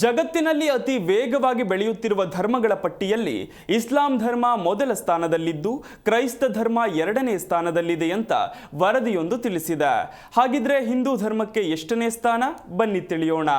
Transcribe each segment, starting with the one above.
ಜಗತ್ತಿನಲ್ಲಿ ಅತಿ ವೇಗವಾಗಿ ಬೆಳೆಯುತ್ತಿರುವ ಧರ್ಮಗಳ ಪಟ್ಟಿಯಲ್ಲಿ ಇಸ್ಲಾಂ ಧರ್ಮ ಮೊದಲ ಸ್ಥಾನದಲ್ಲಿದ್ದು, ಕ್ರೈಸ್ತ ಧರ್ಮ ಎರಡನೇ ಸ್ಥಾನದಲ್ಲಿದೆ ಅಂತ ವರದಿಯೊಂದು ತಿಳಿಸಿದೆ. ಹಾಗಿದ್ರೆ ಹಿಂದೂ ಧರ್ಮಕ್ಕೆ ಎಷ್ಟನೇ ಸ್ಥಾನ? ಬನ್ನಿ ತಿಳಿಯೋಣ.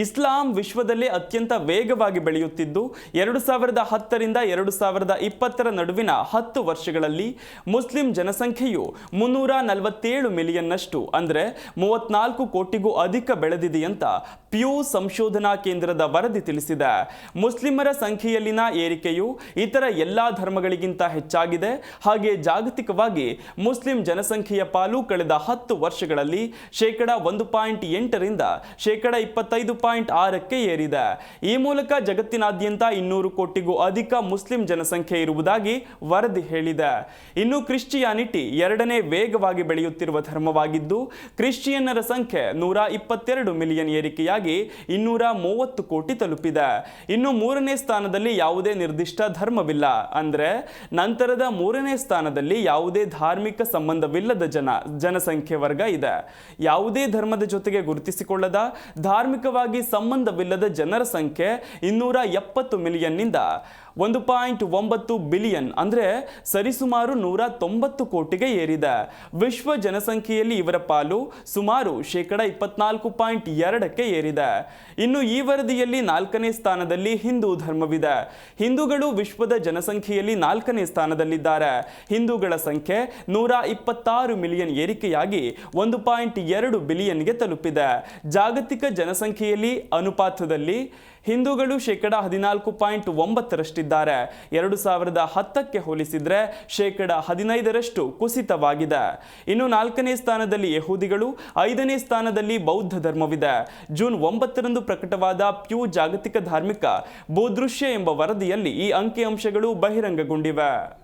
ಇಸ್ಲಾಂ ವಿಶ್ವದಲ್ಲೇ ಅತ್ಯಂತ ವೇಗವಾಗಿ ಬೆಳೆಯುತ್ತಿದ್ದು, ಎರಡು ಸಾವಿರದ ಹತ್ತರಿಂದ ಎರಡು ಸಾವಿರದ ಇಪ್ಪತ್ತರ ನಡುವಿನ ಹತ್ತು ವರ್ಷಗಳಲ್ಲಿ ಮುಸ್ಲಿಂ ಜನಸಂಖ್ಯೆಯು ಮುನ್ನೂರ ನಲವತ್ತೇಳು ಮಿಲಿಯನ್ನಷ್ಟು, ಅಂದರೆ ಮೂವತ್ನಾಲ್ಕು ಕೋಟಿಗೂ ಅಧಿಕ ಬೆಳೆದಿದೆ ಅಂತ ಪ್ಯೂ ಸಂಶೋಧನಾ ಕೇಂದ್ರದ ವರದಿ ತಿಳಿಸಿದೆ. ಮುಸ್ಲಿಮರ ಸಂಖ್ಯೆಯಲ್ಲಿನ ಏರಿಕೆಯು ಇತರ ಎಲ್ಲಾ ಧರ್ಮಗಳಿಗಿಂತ ಹೆಚ್ಚಾಗಿದೆ. ಹಾಗೆ ಜಾಗತಿಕವಾಗಿ ಮುಸ್ಲಿಂ ಜನಸಂಖ್ಯೆಯ ಪಾಲು ಕಳೆದ ಹತ್ತು ವರ್ಷಗಳಲ್ಲಿ ಶೇಕಡ ಒಂದು ಪಾಯಿಂಟ್ ಎಂಟರಿಂದ ಶೇಕಡ ಇಪ್ಪತ್ತೈದು ಪಾಯಿಂಟ್ ಆರಕ್ಕೆ ಏರಿದೆ. ಈ ಮೂಲಕ ಜಗತ್ತಿನಾದ್ಯಂತ ಇನ್ನೂರು ಕೋಟಿಗೂ ಅಧಿಕ ಮುಸ್ಲಿಂ ಜನಸಂಖ್ಯೆ ಇರುವುದಾಗಿ ವರದಿ ಹೇಳಿದೆ. ಇನ್ನು ಕ್ರಿಶ್ಚಿಯಾನಿಟಿ ಎರಡನೇ ವೇಗವಾಗಿ ಬೆಳೆಯುತ್ತಿರುವ ಧರ್ಮವಾಗಿದ್ದು, ಕ್ರಿಶ್ಚಿಯನ್ನರ ಸಂಖ್ಯೆ ನೂರ ಇಪ್ಪತ್ತೆರಡು ಮಿಲಿಯನ್ ಏರಿಕೆಯಾಗಿ ಇನ್ನೂರ ಮೂವತ್ತು ಕೋಟಿ ತಲುಪಿದೆ. ಇನ್ನು ಮೂರನೇ ಸ್ಥಾನದಲ್ಲಿ ಯಾವುದೇ ನಿರ್ದಿಷ್ಟ ಧರ್ಮವಿಲ್ಲ. ಅಂದ್ರೆ ನಂತರದ ಮೂರನೇ ಸ್ಥಾನದಲ್ಲಿ ಯಾವುದೇ ಧಾರ್ಮಿಕ ಸಂಬಂಧವಿಲ್ಲದ ಜನ, ಜನಸಂಖ್ಯೆ ವರ್ಗ ಇದೆ. ಯಾವುದೇ ಧರ್ಮದ ಜೊತೆಗೆ ಗುರುತಿಸಿಕೊಳ್ಳದ, ಧಾರ್ಮಿಕವಾಗಿ ಸಂಬಂಧವಿಲ್ಲದ ಜನರ ಸಂಖ್ಯೆ ಇನ್ನೂರ ಎಪ್ಪತ್ತು ಮಿಲಿಯನ್ನಿಂದ. ಒಂದು ಪಾಯಿಂಟ್ ಒಂಬತ್ತು ಬಿಲಿಯನ್ ಅಂದರೆ ಸರಿಸುಮಾರು ನೂರ ತೊಂಬತ್ತು ಕೋಟಿಗೆ ಏರಿದೆ. ವಿಶ್ವ ಜನಸಂಖ್ಯೆಯಲ್ಲಿ ಇವರ ಪಾಲು ಸುಮಾರು ಶೇಕಡ ಇಪ್ಪತ್ನಾಲ್ಕು ಪಾಯಿಂಟ್ ಎರಡಕ್ಕೆ ಏರಿದೆ. ಇನ್ನು ಈ ವರದಿಯಲ್ಲಿ ನಾಲ್ಕನೇ ಸ್ಥಾನದಲ್ಲಿ ಹಿಂದೂ ಧರ್ಮವಿದೆ. ಹಿಂದೂಗಳು ವಿಶ್ವದ ಜನಸಂಖ್ಯೆಯಲ್ಲಿ ನಾಲ್ಕನೇ ಸ್ಥಾನದಲ್ಲಿದ್ದಾರೆ. ಹಿಂದೂಗಳ ಸಂಖ್ಯೆ ನೂರ ಇಪ್ಪತ್ತಾರು ಮಿಲಿಯನ್ ಏರಿಕೆಯಾಗಿ ಒಂದು ಪಾಯಿಂಟ್ ಎರಡು ಬಿಲಿಯನ್ಗೆ ತಲುಪಿದೆ. ಜಾಗತಿಕ ಜನಸಂಖ್ಯೆಯಲ್ಲಿ ಅನುಪಾತದಲ್ಲಿ ಹಿಂದೂಗಳು ಶೇಕಡ ಹದಿನಾಲ್ಕು ಪಾಯಿಂಟ್ ಒಂಬತ್ತರಷ್ಟಿದ್ದಾರೆ. ಎರಡು ಸಾವಿರದ ಹತ್ತಕ್ಕೆ ಹೋಲಿಸಿದ್ರೆ ಶೇಕಡ ಹದಿನೈದರಷ್ಟು ಕುಸಿತವಾಗಿದೆ. ಇನ್ನು ನಾಲ್ಕನೇ ಸ್ಥಾನದಲ್ಲಿ ಯಹೂದಿಗಳು, ಐದನೇ ಸ್ಥಾನದಲ್ಲಿ ಬೌದ್ಧ ಧರ್ಮವಿದೆ. ಜೂನ್ ಒಂಬತ್ತರಂದು ಪ್ರಕಟವಾದ ಪ್ಯೂ ಜಾಗತಿಕ ಧಾರ್ಮಿಕ ಭೂದೃಶ್ಯ ಎಂಬ ವರದಿಯಲ್ಲಿ ಈ ಅಂಕಿಅಂಶಗಳು ಬಹಿರಂಗಗೊಂಡಿವೆ.